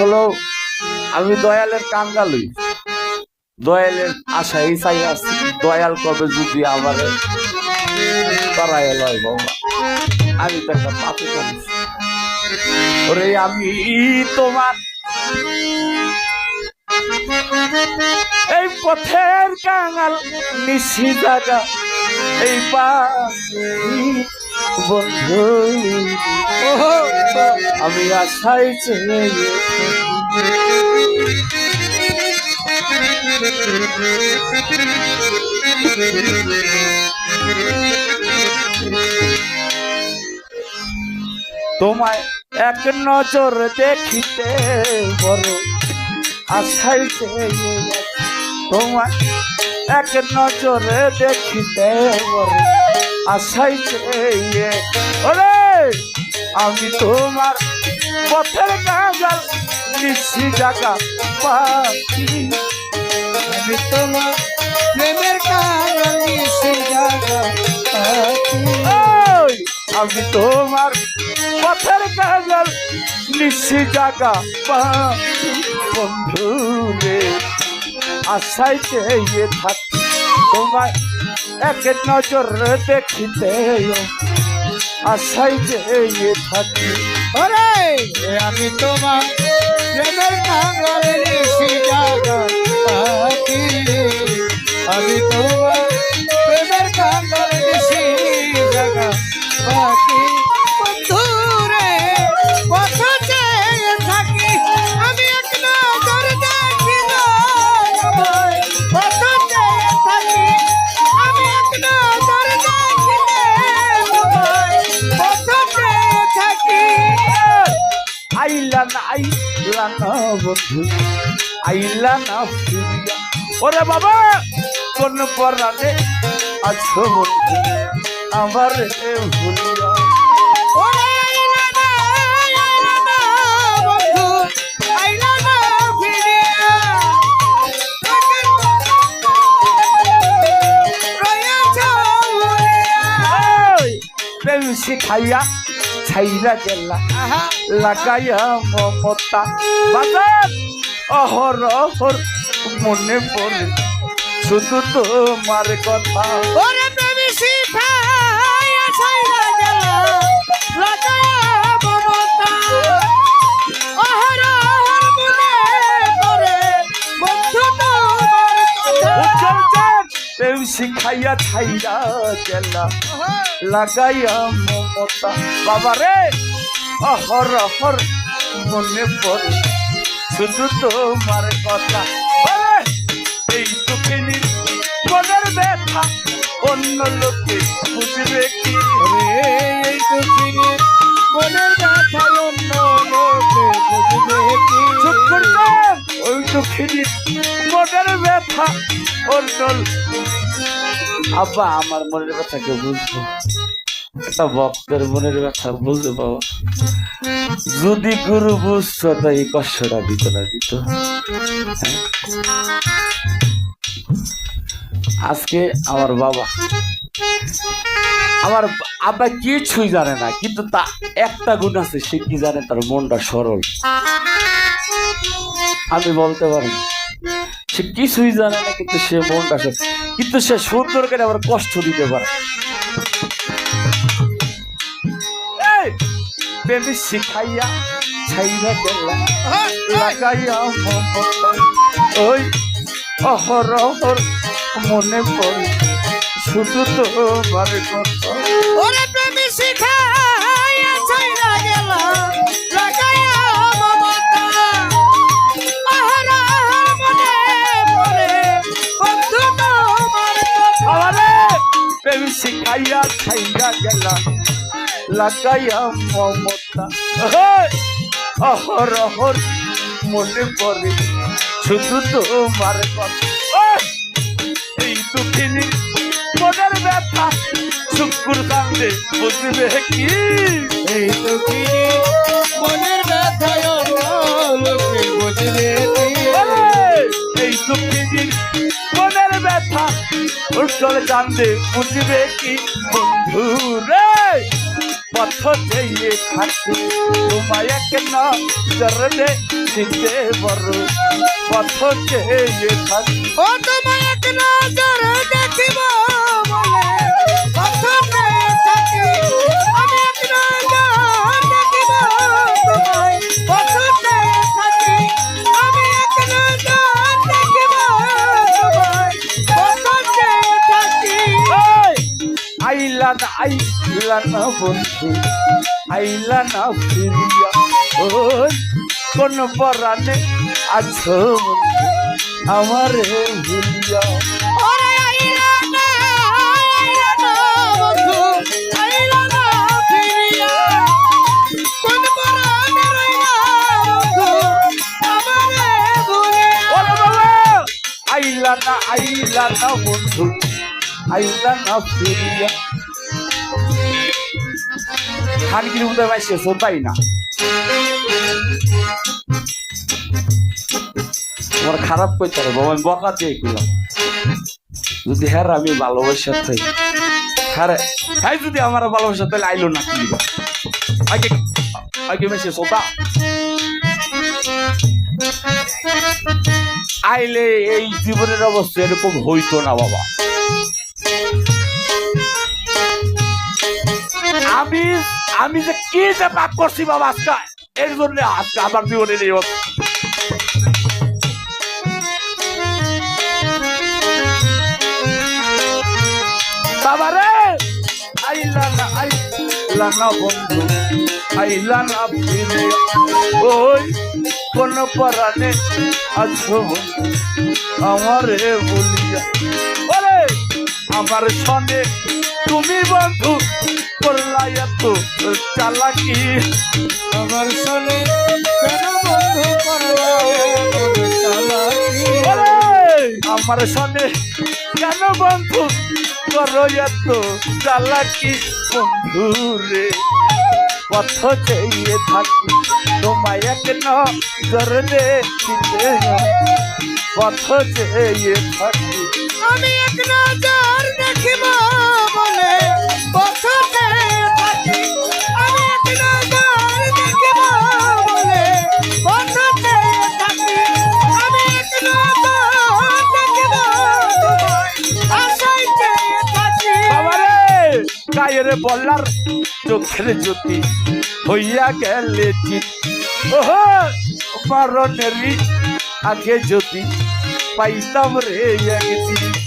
আসলে আমি দয়ালের কাঙ্গালই। দয়ালের আশাই চাই আছি, দয়াল কবে যদি আমার লয় বাবা আমি তো একটা পাপি করেছি ওরে আমি তোমার এই পথের কাঙাল, নিশি জাগা, এই পাশে। বন্ধু আমি আশাই চেয়ে তোমায় এক নজর দেখিতে বড় আশাই চেয়ে তোমায় এক নজরে দেখিতে বড় আশাই চেয়ে, ওরে, আমি তোমার পথের কাজাল নিশি জায়গা পাখি। আমি তোমার প্রেমের কারণে সে জায়গা পাখি। আমি তোমার পথের কাজাল নিশি জায়গা পাখি। বন্ধু আশাই চেয়ে থাকি। তোমায় এক নজর দেখিতে আশাই চেয়ে থাকি ওরে আমি তোমার প্রেমের সে জায়গা পাখি। আমি তোমার বন্ধু আইলা না ফিরিয়া। ওরে বাবা কোন পরাণে আছো বন্ধু আমার ভুলিয়া। প্রেম শিখাইয়া ছাইরা গেলা। লাগাইয়া মমতা। বাজার অহর অহর মনে পড়ে। শুধু তোমার কথা। শিখাইয়া ছাইরা গেলা। লাগাইয়া মমতা। বাবা রে! অহর অহর মনে পড়ে শুধু তোমার কথা। এই দুঃখিনী মনের ব্যথা। অন্য লোকে বুঝবে কি? ওরে এই দুঃখিনী মনের ব্যথা অন্য লোকে বুঝবে কি? চুপ করতাম ওই দুঃখিনী মনের ব্যথা অন্য আব্বা, আমার মনের কথা কেউ বুঝব একটা ভক্তের মনের কথা বুঝতে বাবা যদি গুরু বুঝছ তো এই কষ্টটা দিত না, দিত হ্যাঁ? আজকে আমার বাবা, আমার আব্বা কিছুই জানে না, কিন্তু তা একটা গুণ আছে, সে কি জানে তার মনটা সরল আমি বলতে পারি। সে কিছুই জানে না কিন্তু সে মনটা কিন্তু সে সুন্দর করে আবার কষ্ট দিতে পারে। প্রেমে শিখাইয়া ছাইরা গেলাম লাগাইয়া ওই অহর অহর মনে পড়ে শুধু তোমার কথা। ওরে প্রেমী শিখাইয়া ছাইরা গেল, শিখাইয়া ছাইয়া গেলাম লাগাইয়া মমতা। ওই, অহর অহর মনে পড়ে। শুধু তোমার কথা। এই দুঃখিনী মনের ব্যথা। শুকুর কান্দে বুঝবে কি? এই দুঃখিনী মনের ব্যথা উজ্জ্বল কান্দে বুঝবে কি বন্ধু রে? পথ চেয়ে থাকি, তোমায় কেন নজরে চিনতে বড়। পথ চেয়ে থাকি। ও তোমায় কেন নজর দেখিব বলে। আইলা না বন্ধু আইলা না ফিরিয়া। ওই কোন পরাণে আছো আমারে ভুলিয়া। আইলা না আইলা না বন্ধু আইলা না ফিরিয়া। না ফিরিয়া খানগির মধ্যে বাইসে তাই না। আমার খারাপ কইতে হবে আমি বকা দিয়ে গেলাম যদি হ্যাঁ আমি ভালোবাসা থাই হ্যাঁ হ্যাঁ যদি আমার ভালোবাসা তাহলে আইলো না কি আগে আগে মেসে সোতা আইলে এই জীবনের অবস্থা এরকম হইতো না, বাবা। আমি আমি যে কি যে পাপ করছি বাবা আজকে, এর জন্য আজকে আমার এই অবস্থা। বাবা রে! আইলা বলিয়া। আমার সনে তুমি বন্ধু চালাকি। আমার সনে কেন বন্ধু করলা চালাকি? আমার সনে কেন বন্ধু করো এত চালাকি? বন্ধু রে পথ চেয়ে থাকি তোমায় এক নজর দেখিতে পথ চেয়ে থাকি আমি এক নজর দেখিব বলে গায়ের বলার চোখের জ্যোতি হইয়া গেলে ওহো মরণেরই আগে যদি পাইতাম রে একদিন।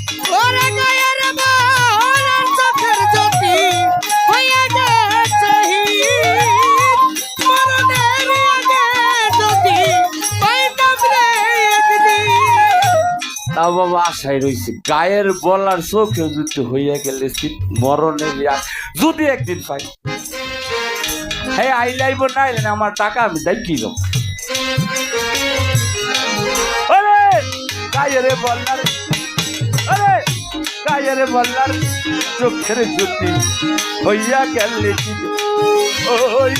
বাবা আশায় রয়েছে গায়ের বলার চোখে যদি হইয়া গেলে চিত মরণের যদি একদিন পাই। হ্যাঁ আইলাইব না আইলেন আমার টাকা আমি দেখি কি ওই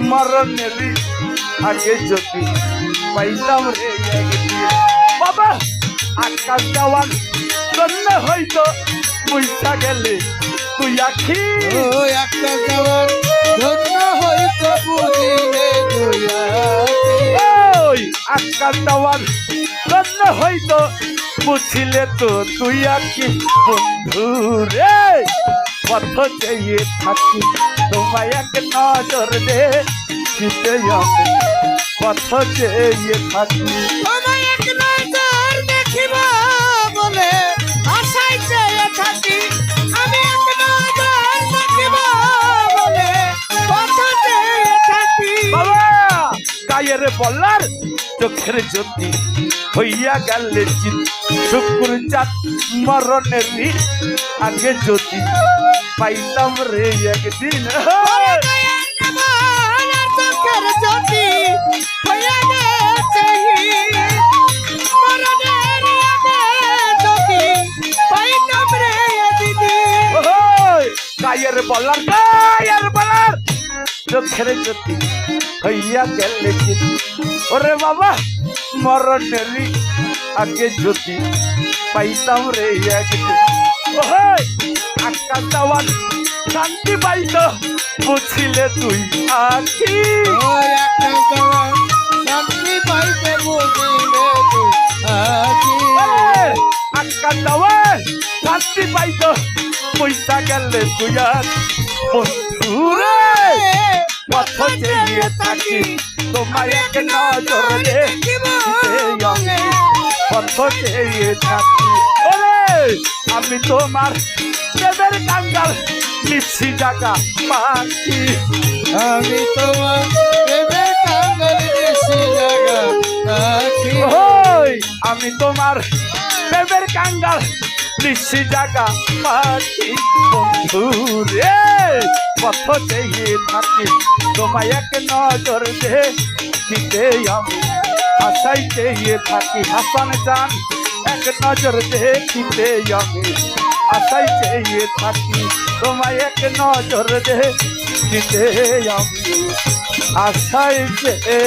মরণের আগে জ্যোতি পাইলাম রে আকাশ দেওয়ার জন্য হয়তো বুঝা গেলে তুই আখি। ও একটা যাওয়ার ধন্য হইতো বুঝিলে ওই আকাশ দেওয়ার জন্য হয়তো বুঝিলে তো তুই আখি। বন্ধু রে পথ চেয়ে থাকি তোমায় এক নজর দে পথ চেয়ে থাকি। আমায় এক নজর গায়ের বলার চোখের জ্যোতি হইয়া গেলে চিত। শুকুর চাঁদ মরণের আগে জ্যোতি পাইতাম রে একদিন। চোখের জ্যোতি হইয়া গায়ের গায়ের বলার চোখের জ্যোতি হইয়া গেলে ওরে বাবা মরণের আগে জ্যোতি পাইতাম রে আকাশ দেওয়ার শান্তি পাইতো বুঝিলে তুই জবান শান্তি পাইতে বুঝিলে তুই আছি আক্কা দেওয়া শান্তি পাইত পয়সা গেলে তুই আর বন্ধুরে পথ চেয়ে থাকি তোমার এক নজর পথ চেয়ে থাকি। ওরে আমি তোমার দেবের কাঙ্গাল নিচ্ছি জায়গা পাখি। আমি তোমার প্রেমের কাঙ্গাল আছি ওই আমি তোমার দেবের কাঙ্গাল নিচ্ছি জায়গা পাখি বন্ধু রে, পথ চেয়ে থাকি। তোমায় এক নজর দেখিতে আমি আশাই চেয়ে থাকি। হাসান চান এক নজর দেখিতে আমি আশাই চেয়ে থাকি। তোমায় এক নজর দেখিতে আমি আশাই চেয়ে